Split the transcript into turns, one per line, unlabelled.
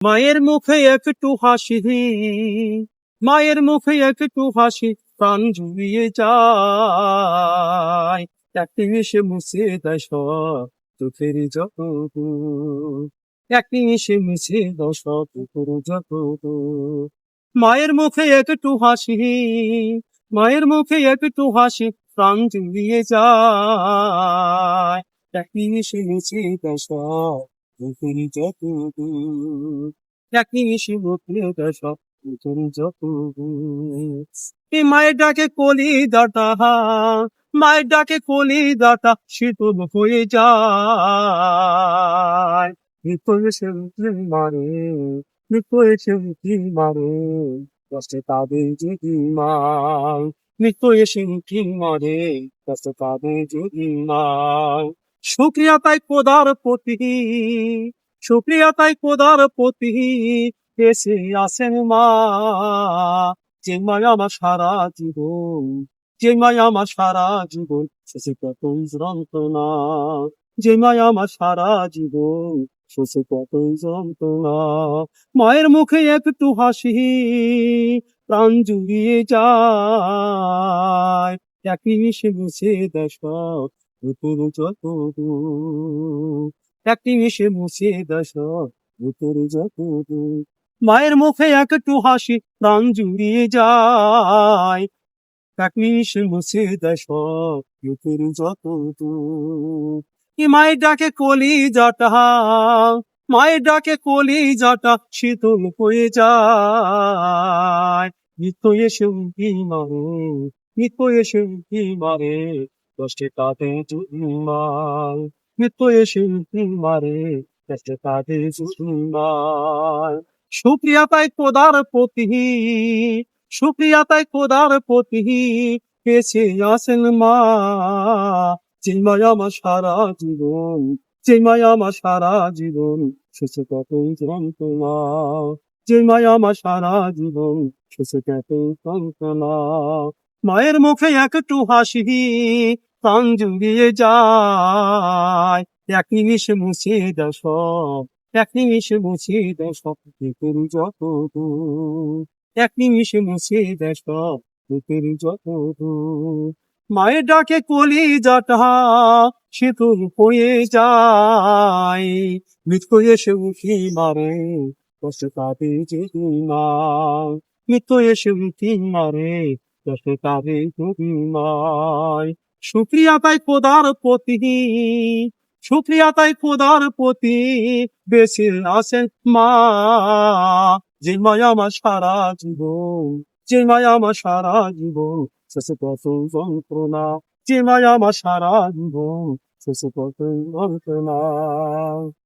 মায়ের মুখে একটু হাসি, মায়ের মুখে একটু হাসি, প্রাণ জুড়িয়ে যায়। একটি মিশে মুছে দেয় সব যত একটি মিশে মুছে দেয় সব যত মায়ের মুখে একটু হাসি, মায়ের মুখে একটু হাসি, প্রাণ জুড়িয়ে যায়। একটি মিশে মুছে সব চোখের যত মিশি মুখে দেয় সব চোখের যত মায়ের ডাকে কলি দাটা মায়ের ডাকে কলি দাটা শীতল হয়ে যায়। এসে উঠি মারে নিত্য এসে উঠি মারে, কষ্টে তাদের যদি মায়। নিত্য এসে উঠি মারে, কষ্টে তাদের যদি মায়। শুক্রিয়া তাই কোদার প্রতি। শুক্রিয়া তাই কোদার প্রতি। এসে আসেন মা। যে মায় আমার সারা জীবন, যে মায় আমার সারা জীবন, শেষে কতই যন্ত্রণা। যে মায় আমার সারা জীবন, শেষে কতই যন্ত্রণা। মায়ের মুখে একটু হাসি, প্রাণ জুড়িয়ে যায়। একই মিশে মুছে দেয় উপর যত একটি মিশে মুছে দেয় সব উপর যত মায়ের মুখে একটু হাসি, প্রাণ জুড়িয়ে যায়। এক দেয় সব উপর যত কি মায়ের ডাকে কলি যাটা মায়ের ডাকে কলি যাটা শীতল হয়ে যায়। নিত্য এসে মারে, নিত্য এসে মারে। কষ্টে যদি নিত্য এসে মারে, কষ্টে যদি মার শুক্রিয়া তাই কোদার প্রতি শুক্রিয়া তাই কোদার প্রতি এসে আসেন মা। যে মায়া আমার সারা জীবন, যে মায়া আমার সারা জীবন শেষে কতই যন্ত্রণা যে মায়া আমার সারা জীবন শেষে কতই যন্ত্রণা মায়ের মুখে একটু হাসি প্রাণ যায়। এক নিমিষে মুছে দেয় সব, এক নিমিষে মুছে দেয় সব বুকের যত এক নিমিষে মুছে দেয় সব বুকের যত মায়ের ডাকে কলি যাটা শীতল হয়ে যায়। মৃত্যু এসে উঠি মারে, কষ্ট কাটে যদি মা মৃত্যু এসে উঠি মারে, কষ্ট কাটে যদি মায় শুক্রিয়া তাই খোদার প্রতি। শুক্রিয়া তাই খোদার প্রতি বেশি আসেন মা। যে মায়া আমার সারা জীবন, যে মায়া আমার সারা জীবন, শেষে কত যন্ত্রণা। যে মায়া আমার সারা জীবন, শেষে কত যন্ত্রণা।